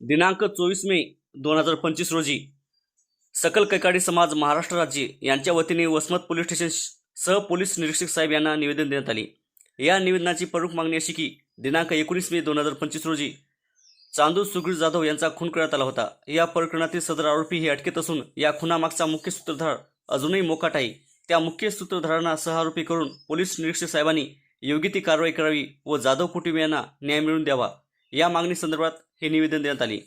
दिनांक चोवीस मे दोन हजार पंचवीस रोजी सकल कैकाडी समाज महाराष्ट्र राज्य यांच्या वतीने वसमत पोलीस स्टेशन सह पोलीस निरीक्षक साहेब यांना निवेदन देण्यात आले. या निवेदनाची प्रमुख मागणी अशी की दिनांक एकोणीस मे दोन हजार पंचवीस रोजी चांदू सुग्रीव जाधव यांचा खून करण्यात आला होता. या प्रकरणातील सदर आरोपी हे अटकेत असून या खुनामागचा मुख्य सूत्रधार अजूनही मोकाट आहे. त्या मुख्य सूत्रधारांना सहआरोपी करून पोलीस निरीक्षक साहेबांनी योग्य ती कारवाई करावी व जाधव कुटुंबियांना न्याय मिळवून द्यावा. या मागणी संदर्भात हे निवेदन देण्यात आले.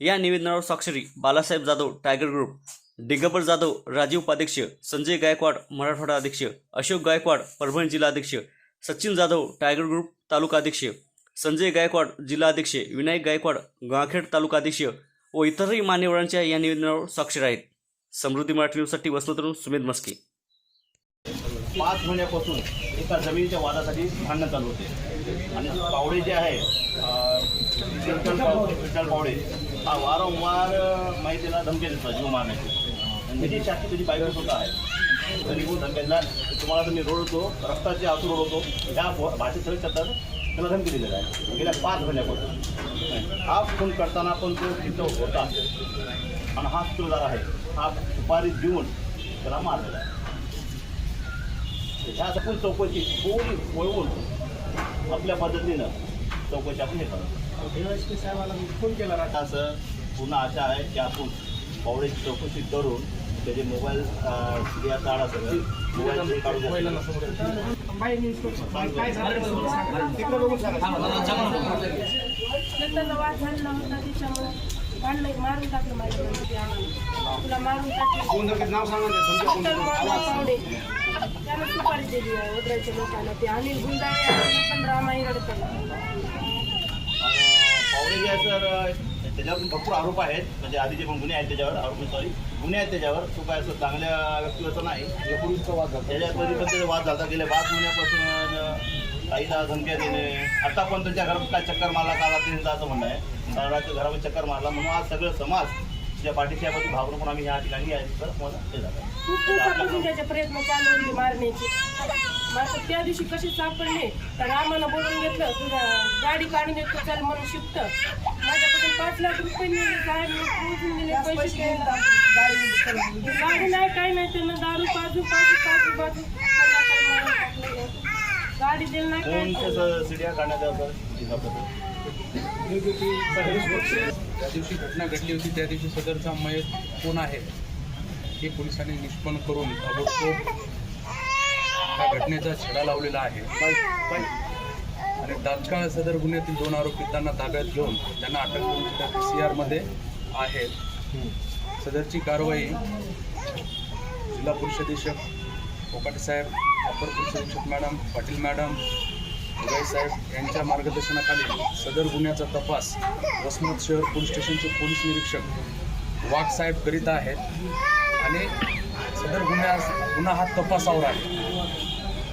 या निवेदनावर स्वाक्षरी बालासाहेब जाधव टायगर ग्रुप दिगंबर जाधव राजीव उपाध्यक्ष संजय गायकवाड मराठवाडा अध्यक्ष अशोक गायकवाड परभणी जिल्हा अध्यक्ष सचिन जाधव टायगर ग्रुप तालुका अध्यक्ष संजय गायकवाड जिल्हा अध्यक्ष विनायक गायकवाड गाखेड तालुका अध्यक्ष व इतरही मान्यवरांच्या या निवेदनावर स्वाक्षर आहेत. समृद्धी मराठी न्यूजसाठी वसमतरून सुमेध मस्के. पाच महिन्यापासून एका जमिनीच्या वादासाठी भांडणं चालू होते. आणि पावडे जे आहे विठ्ठल पावडे हा वारंवार माहितीला धमकी देतो जीव मारण्याची. आणि त्याची शास्त्री त्याची बायको सुद्धा आहे तरी पण धमक्याला तुम्हाला तुम्ही रोड रोडतो रक्ताचे आतूर होतो ह्या भ- भाषेत सगळे करतात त्याला धमकी दिलेला आहे गेल्या पाच महिन्यापासून. हा फोन करताना पण तो तिथं होता. आणि हा सूत्रधार आहे. हा दुपारी देऊन त्याला मारलेला आहे. ह्या आपण चौकशी पूर्ण वळवून आपल्या पद्धतीनं चौकशी आपण हे करतो साहेबाला मी फोन केला राहता असं पुन्हा आशा आहे की आपण पावड्याची चौकशी करून त्याचे मोबाईल या काढा सगळं मोबाईल हे काढून भांडण मारून टाकलं माझ्या मुलीला आम्हाला. तुला मारून टाकलं. नाव सांगा ना समजा कोण तर जर- मला पावडे. त्यानं सुपारी दिली आहे वडराच्या लोकांना. ते अनिल गुंजाळे आणि पण पावडे जे आहे सर त्याच्यावर पण भरपूर आरोप आहेत. म्हणजे आधीचे पण गुन्हे आहेत त्याच्यावर आरोपी सॉरी गुन्हे आहेत त्याच्यावर. तो काय असं चांगल्या व्यक्तीवरचं नाही. वाद झाला. त्याच्यामध्ये पण त्याचे वाद झाला. गेले पाच महिन्यापासून ताईला धमक्या देणे. आता पण त्यांच्या घरात काय चक्कर मारला काला त्यांचं असं म्हणणं आहे. काळाच्या घरामध्ये चक्कर मारला. म्हणून आज सगळं समाज त्या पाठीशी आहे बाजू भावून पण आम्ही ह्या ठिकाणी आहे तर मला हे झालं खूप दिवसापासून त्याचे प्रयत्न चालू होते मारण्याचे. मात्र त्या दिवशी कसे सापडले? तर रामानं बोलून घेतलं तुझा गाडी काढून देतो चल म्हणून शिफ्ट. माझ्याकडून पाच लाख रुपये नेले पैसे गाडी नाही काय नाही त्यांना दारू पाजू पाजू पाजू पाजू. गाडी दिली नाही काय कोण त्याचं सीड्या काढण्यात ज्या दिवशी घटना घडली होती त्या दिवशी सदरचा मयत कोण आहे हे पोलिसांनी निष्पन्न करून ताबडतोब त्या घटनेचा छडा लावलेला आहे. आणि तात्काळ सदर गुन्ह्यातील दोन आरोपितांना ताब्यात घेऊन त्यांना अटक करून त्या पी सी आरमध्ये आहेत. सदरची कारवाई जिल्हा पोलीस अधीक्षक साहेब अपर police madam Patil madam Uday साहेब यांच्या मार्गदर्शनाखाली सदर गुन्ह्याचा तपास वसमत शहर पोलीस स्टेशनचे पोलीस निरीक्षक वाघ साहेब करीत आहेत. आणि सदर गुन्ह्या गुन्हा हा तपासावर आहे.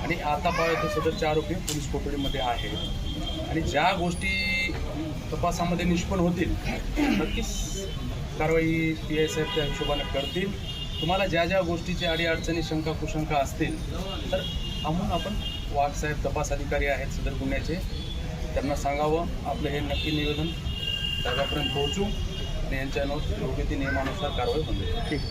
आणि आता पाहतो सदरचे आरोपी पोलीस कोठडीमध्ये आहेत आणि ज्या गोष्टी तपासामध्ये निष्पन्न होतील नक्कीच कारवाई पी आय साहेब त्या हिशोबाने करतील. तुम्हाला ज्या ज्या गोष्टीची अडीअडचणी शंका कुशंका असतील तर आम्हाला आपण वाघसाहेब तपास अधिकारी आहेत सदर गुन्ह्याचे. त्यांना सांगावं. आपलं हे नक्की निवेदन त्याच्यापर्यंत पोहोचू आणि यांच्या योग्य ती नियमानुसार कारवाई होईल ठीक